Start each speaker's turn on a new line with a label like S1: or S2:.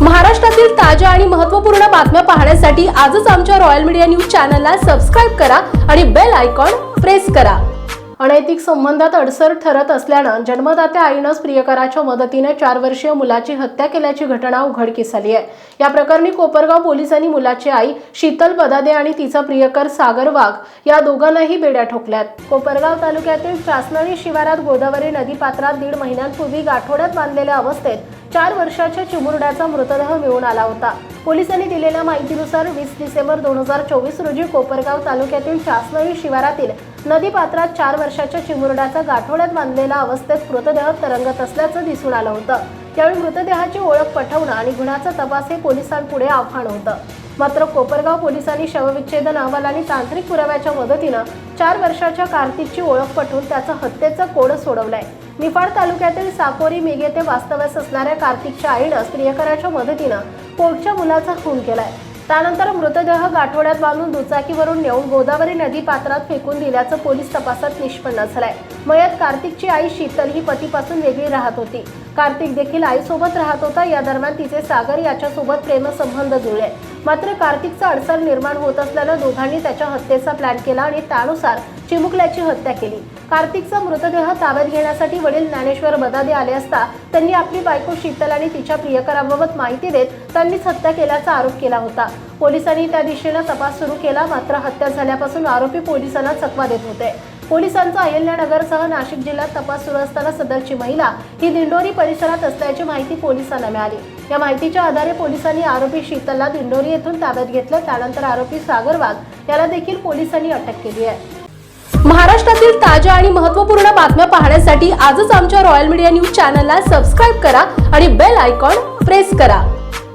S1: महाराष्ट्रातील ताज्या आणि महत्त्वपूर्ण बातम्या पाहण्यासाठी आजच आमच्या रॉयल मीडिया न्यूज चॅनलला सबस्क्राईब करा आणि बेल आयकॉन प्रेस करा. अनैतिक संबंधात अडसर ठरत असल्यानं जन्मदात्या आईनंच प्रियकराच्या मदतीने चार वर्षीय मुलाची हत्या केल्याची घटना उघडकीस आली आहे. या प्रकरणी कोपरगाव पोलिसांनी मुलाची आई शीतल बदादे आणि तिचा प्रियकर सागर वाघ या दोघांनाही बेड्या ठोकल्यात. कोपरगाव तालुक्यातील चासनळी शिवारात गोदावरी नदीपात्रात दीड महिन्यांपूर्वी गाठोड्यात बांधलेल्या अवस्थेत चार वर्षाच्या चिमुरड्याचा मृतदेह मिळून आला होता. पोलिसांनी दिलेल्या माहितीनुसार वीस डिसेंबर दोन हजार चोवीस रोजी कोपरगाव तालुक्यातील शासनाई शिवारातील नदीपात्रात चार वर्षाच्या चिमुरड्याचा गाठोड्यात बांधलेला अवस्थेत मृतदेह तरंगत असल्याचं दिसून आलं होतं. त्यावेळी मृतदेहाची ओळख पटवणं आणि गुन्ह्याचा तपास हे पोलिसांपुढे आव्हान होतं. मात्र कोपरगाव पोलिसांनी शवविच्छेदन अहवाल आणि तांत्रिक पुराव्याच्या मदतीनं चार वर्षाच्या कार्तिकची ओळख पटवून त्याचं हत्येचं कोड सोडवलंय. निफाड तालुक्यातील साकोरी मेघे ते वास्तव्यास असणाऱ्या कार्तिकच्या आईनं स्त्रियकराच्या मदतीनं पोटच्या मुलाचा खून केलाय. त्यानंतर मृतदेह गाठोड्यात बांधून दुचाकीवरून नेऊन गोदावरी नदी पात्रात फेकून दिल्याचं पोलीस तपासात निष्पन्न झालंय. मयत कार्तिकची आई शीतल ही पतीपासून वेगळी राहत होती. कार्तिक देखील आईसोबत राहत होता. या दरम्यान तिचे सागर याच्यासोबत प्रेमसंबंध जुळले. मात्र कार्तिकचा अडसर निर्माण होत असल्यानं दोघांनी त्याच्या हत्येचा प्लॅन केला आणि त्यानुसार चिमुकल्याची हत्या केली. कार्तिकचा मृतदेह ताब्यात घेण्यासाठी वडील ज्ञानेश्वर बदादे आले असता त्यांनी आपली बायको शीतल आणि तिच्या प्रियकराबाबत माहिती देत त्यांनीच हत्या केल्याचा आरोप केला होता. पोलिसांनी त्या दिशेनं तपास सुरू केला मात्र हत्या झाल्यापासून आरोपी पोलिसांना चकवा देत होते. पोलिसांचा अहिल्यानगरसह नाशिक जिल्ह्यात तपास सुरू असताना सदरची महिला ही दिंडोरी परिसरात असल्याची माहिती पोलिसांना मिळाली. या माहितीच्या आधारे पोलिसांनी आरोपी शीतलला दिंडोरी येथून ताब्यात घेतलं. त्यानंतर आरोपी सागर वाघ याला देखील पोलिसांनी अटक केली आहे. महाराष्ट्रातील ताज्या आणि महत्त्वपूर्ण बातम्या पाहण्यासाठी आजच आमच्या रॉयल मीडिया न्यूज चॅनलला सबस्क्राईब करा आणि बेल आयकॉन प्रेस करा.